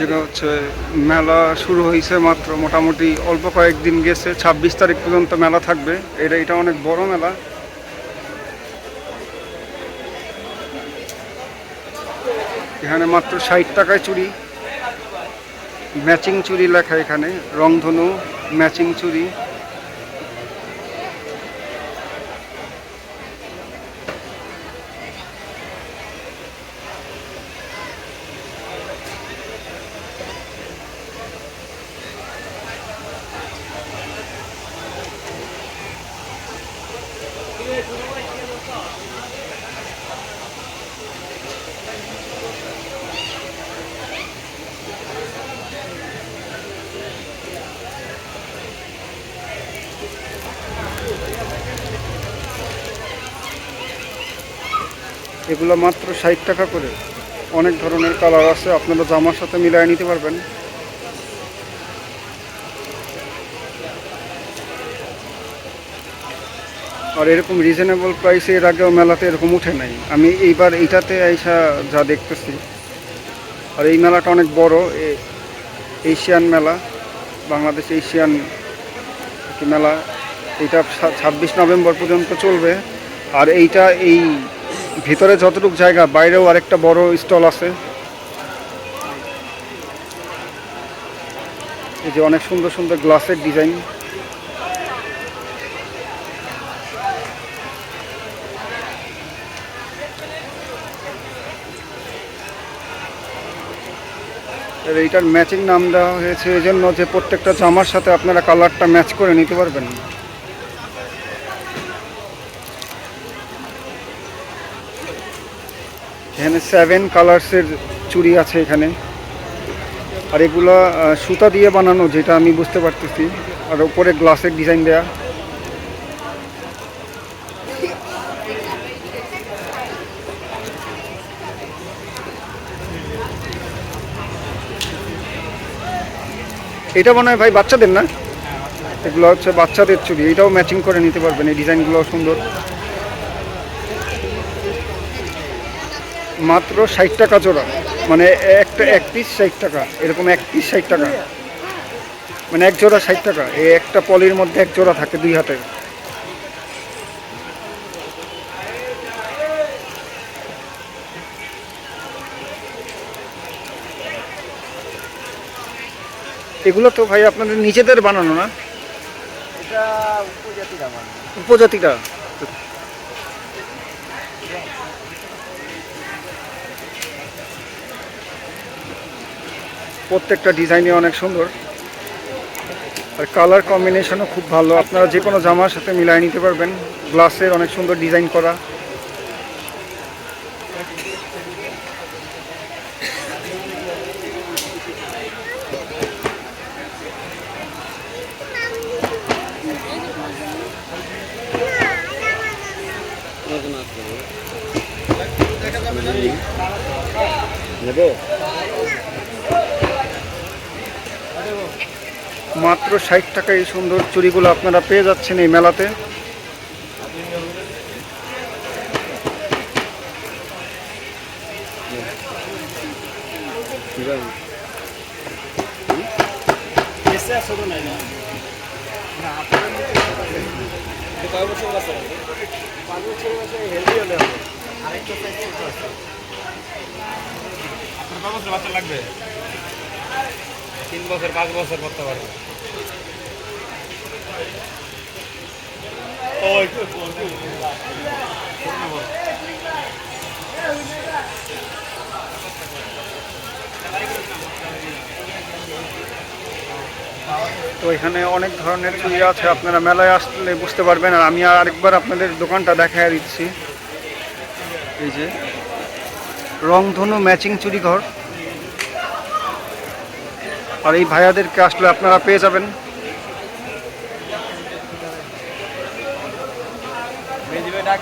যেটা হচ্ছে, মেলা শুরু হয়েছে মাত্র মোটামুটি অল্প কয়েকদিন গেছে। ছাব্বিশ তারিখ পর্যন্ত মেলা থাকবে। এটা এটা অনেক বড় মেলা। এখানে মাত্র ষাট টাকায় চুরি ম্যাচিং চুরি লেখা এখানে। রংধনু, ম্যাচিং চুড়ি। এগুলো মাত্র ষাট টাকা করে। অনেক ধরনের কালার আছে, আপনারা জামার সাথে মিলিয়ে নিতে পারবেন। আর এরকম রিজনেবল প্রাইসে এর আগেও মেলাতে এরকম উঠে নাই। আমি এইবার এইটাতে আইসা যা দেখতেছি। আর এই মেলাটা অনেক বড় এশিয়ান মেলা, বাংলাদেশ এশিয়ান মেলা। এটা ছাব্বিশ নভেম্বর পর্যন্ত চলবে। আর এইটা এই ভিতরে যতটুকু জায়গা, বাইরেও আরেকটা বড় স্টল আছে। এই যে অনেক সুন্দর সুন্দর গ্লাসের ডিজাইন। এইটার ম্যাচিং নাম দেওয়া হয়েছে এই জন্য যে প্রত্যেকটা জামার সাথে আপনারা কালারটা ম্যাচ করে নিতে পারবেন। এখানে সেভেন কালার্সের চুড়ি আছে এখানে। আর এগুলো সুতা দিয়ে বানানো, যেটা আমি বুঝতে পারতেছি। আর উপরে গ্লাসের ডিজাইন দেয়া। এটা মনে হয় ভাই বাচ্চাদের না? এগুলো হচ্ছে বাচ্চাদের চুড়ি। এটাও ম্যাচিং করে নিতে পারবেন। এই ডিজাইনগুলো সুন্দর। মাত্র ষাট টাকা জোড়া। মানে একটা এক পিস ষাট টাকা এরকম এক পিস ষাট টাকা। মানে এক জোড়া ষাট টাকা এই একটা পলির মধ্যে এক জোড়া থাকে দুই হাতে এগুলো তো ভাই আপনাদের নিজেদের বানানো না? এটা উপজাতির আমার প্রত্যেকটা ডিজাইনই অনেক সুন্দর। আর কালার কম্বিনেশনও খুব ভালো। আপনারা যে কোনো জামার সাথে মিলাই নিতে পারবেন। গ্লাসের অনেক সুন্দর ডিজাইন করা। নেবে মাত্র ষাট টাকা এই সুন্দর চুড়িগুলো আপনারা পেয়ে যাচ্ছেন এই মেলাতে। লাগবে? তিন বছর, পাঁচ বছর করতে পারবে। তো এখানে অনেক ধরনের চুড়ি আছে, আপনারা মেলায় আসলে বুঝতে পারবেন। আর আমি আর আরেকবার আপনাদের দোকানটা দেখায় দিচ্ছি। এই যে রংধনু ম্যাচিং চুরি ঘর। আর এই ভাইয়াদের আসলে আপনারা পেয়ে যাবেন। ডাক